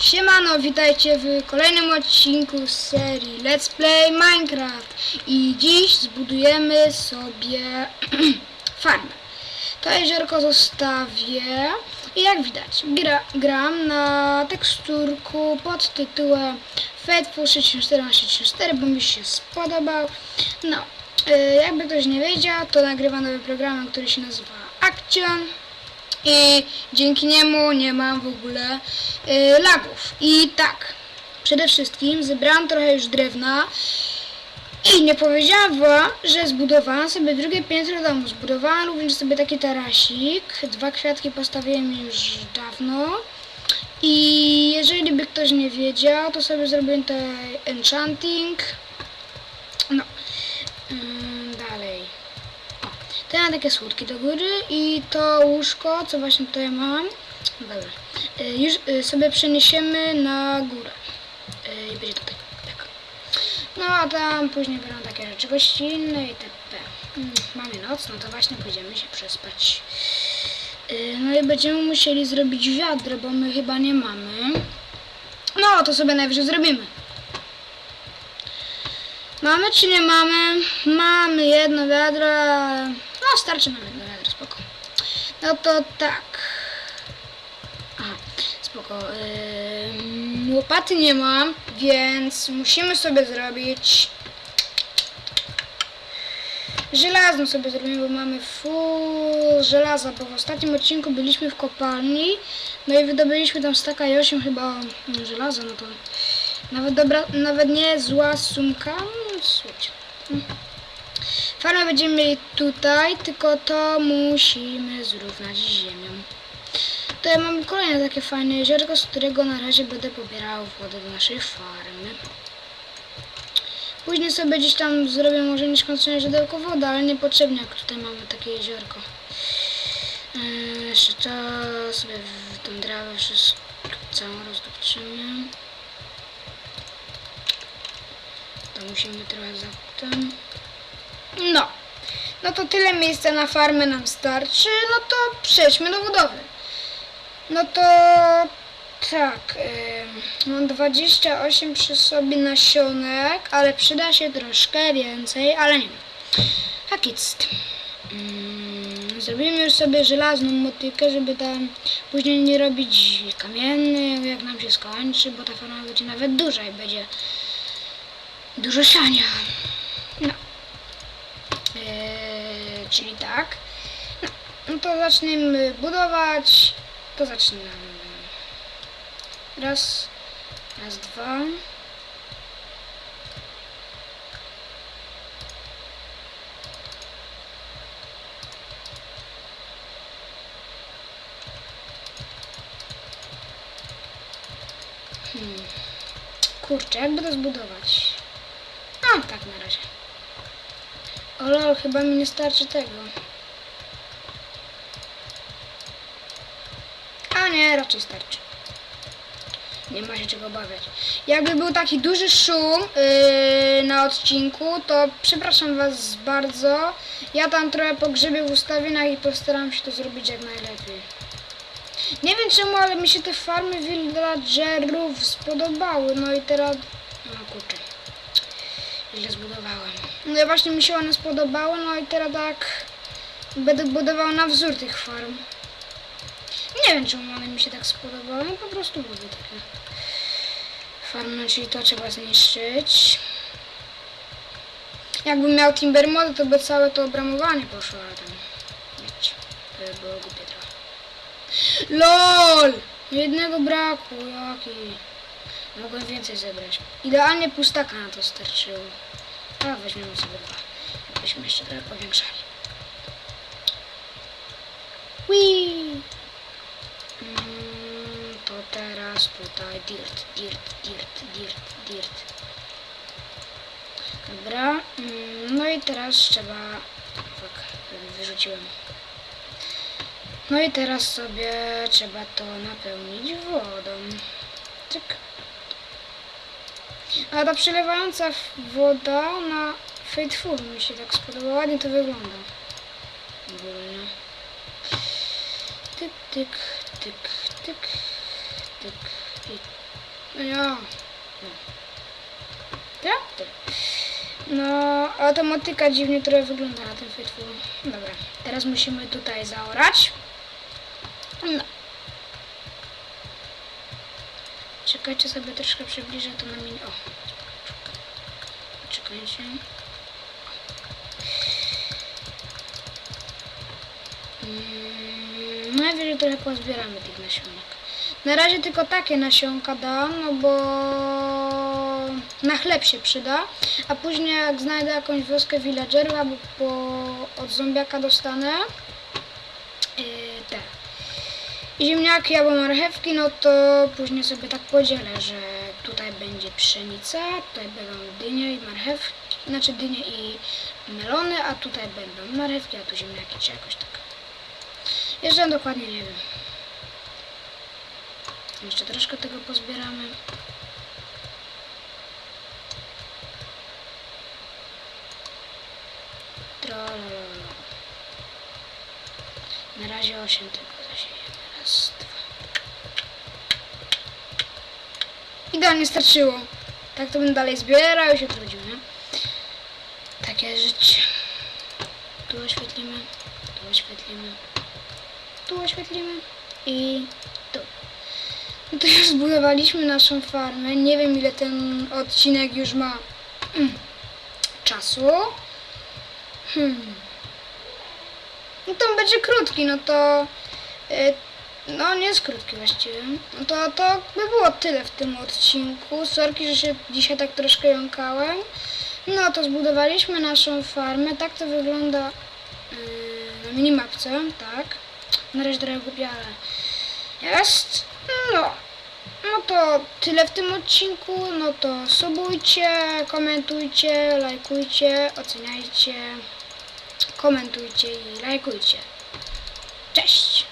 Siemano, witajcie w kolejnym odcinku z serii Let's Play Minecraft. I dziś zbudujemy sobie farmę. To jeziorko zostawię i jak widać gra, gram na teksturku pod tytułem Faithful 64 na 64, bo mi się spodobał. No, y, jakby ktoś nie wiedział, to nagrywam nowy program, który się nazywa Action i dzięki niemu nie mam w ogóle y, lagów. I tak, przede wszystkim zebrałam trochę już drewna i nie powiedziałam wam, że zbudowałam sobie drugie piętro domu. Zbudowałam również sobie taki tarasik. Dwa kwiatki postawiłem już dawno. I jeżeli by ktoś nie wiedział, to sobie zrobiłem tutaj enchanting. No. Ym, dalej. To ja mam takie słupki do góry i to łóżko, co właśnie tutaj mam, dobra, y, już y, sobie przeniesiemy na górę. Y, I będzie tutaj. No a tam później będą takie rzeczy gościnne i tp. Mm, Mamy noc, no to właśnie pójdziemy się przespać. Y, No i będziemy musieli zrobić wiadro, bo my chyba nie mamy. No, to sobie najwyżej zrobimy. Mamy czy nie mamy? Mamy jedno wiadro. No starczy nam jedno wiadro, spoko. No to tak. Aha, spoko. Ym, łopaty nie mam, więc musimy sobie zrobić żelazną sobie zrobimy, bo mamy full żelaza, bo w ostatnim odcinku byliśmy w kopalni, no i wydobyliśmy tam staka i 8 chyba mm, żelaza, no to nawet dobra, nawet nie zła sumka, no słuchajcie. Farmę będziemy mieli tutaj, tylko to musimy zrównać z ziemią. Tutaj mamy kolejne takie fajne jeziorko, z którego na razie będę pobierał wodę do naszej farmy. Później sobie gdzieś tam zrobię może nieskończone źródełko wody, ale niepotrzebnie, jak tutaj mamy takie jeziorko. Yy, jeszcze to sobie w tą trawę wszystko całą rozdupczymy. To musimy trochę za tym. No. No to tyle miejsca na farmę nam starczy. No to przejdźmy do budowy. No to tak. Yy, mam 28 przy sobie nasionek, ale przyda się troszkę więcej, ale nie. Tak jest. Mm, Zrobimy już sobie żelazną motykę, żeby tam później nie robić kamienny, jak nam się skończy, bo ta farma będzie nawet duża i będzie dużo siania. No. Eee, czyli tak. No, no to zaczniemy budować. To zaczynamy. Raz, raz, dwa. Hmm. Kurczę, jakby to zbudować? A, tak na razie. O lol, chyba mi nie starczy tego. Nie, raczej starczy. Nie ma się czego obawiać. Jakby był taki duży szum yy, na odcinku, to przepraszam Was bardzo. Ja tam trochę pogrzebię w ustawieniach i postaram się to zrobić jak najlepiej. Nie wiem czemu, ale mi się te farmy villagerów spodobały. No i teraz... No kurczę. Źle zbudowałem. No i właśnie mi się one spodobały, no i teraz tak będę budował na wzór tych farm. Nie wiem czemu one mi się tak spodobały, po prostu lubię takie farmy, czyli to trzeba zniszczyć. Jakbym miał Timber to by całe to obramowanie poszło, ale tam wiecie, to by było głupie trochę. LOL! Jednego braku, jaki... Mogłem więcej zebrać. Idealnie pustaka na to starczyło. A weźmiemy sobie dwa. Jakbyśmy jeszcze trochę powiększali. Whee! Teraz tutaj dirt, dirt, dirt, dirt, dirt. Dobra. Mm, no i teraz trzeba... Fuck, wyrzuciłem. No i teraz sobie trzeba to napełnić wodą. Cyk. A ta przelewająca woda na Faithful mi się tak spodobała. Ładnie to wygląda. Ogólnie. Tyk, tyk, tyk, tyk, tyk. I... No ja. No. Tak? Tak. No, automatyka dziwnie trochę wygląda na tym Faithful. Dobra, teraz musimy tutaj zaorać. No. Czekajcie sobie troszkę przybliżę to na mini. O. Czekajcie. Mm, Najwyżej trochę pozbieramy tych nasionek. Na razie tylko takie nasionka dam, no bo na chleb się przyda, a później jak znajdę jakąś wioskę villagerów albo po, od zombiaka dostanę yy, te ziemniaki albo marchewki, no to później sobie tak podzielę, że tutaj będzie pszenica, tutaj będą dynie i marchewki, znaczy dynie i melony, a tutaj będą marchewki, a tu ziemniaki, czy jakoś tak. Jeszcze dokładnie nie wiem. Jeszcze troszkę tego pozbieramy. Trolololo. Na razie 8 tylko zasiejemy. Raz, dwa. Idealnie starczyło. Tak to bym dalej zbierał i się trudził, nie? Takie życie. Tu oświetlimy, tu oświetlimy, tu oświetlimy i. No to już zbudowaliśmy naszą farmę. Nie wiem ile ten odcinek już ma czasu. Hmm. No to będzie krótki, no to... y, No nie jest krótki właściwie. No to, to by było tyle w tym odcinku. Sorki, że się dzisiaj tak troszkę jąkałem. No to zbudowaliśmy naszą farmę. Tak to wygląda yy, na minimapce, tak. Na razie trochę głupia, ale jest. To tyle w tym odcinku. No to subujcie, komentujcie, lajkujcie, oceniajcie, komentujcie i lajkujcie. Cześć!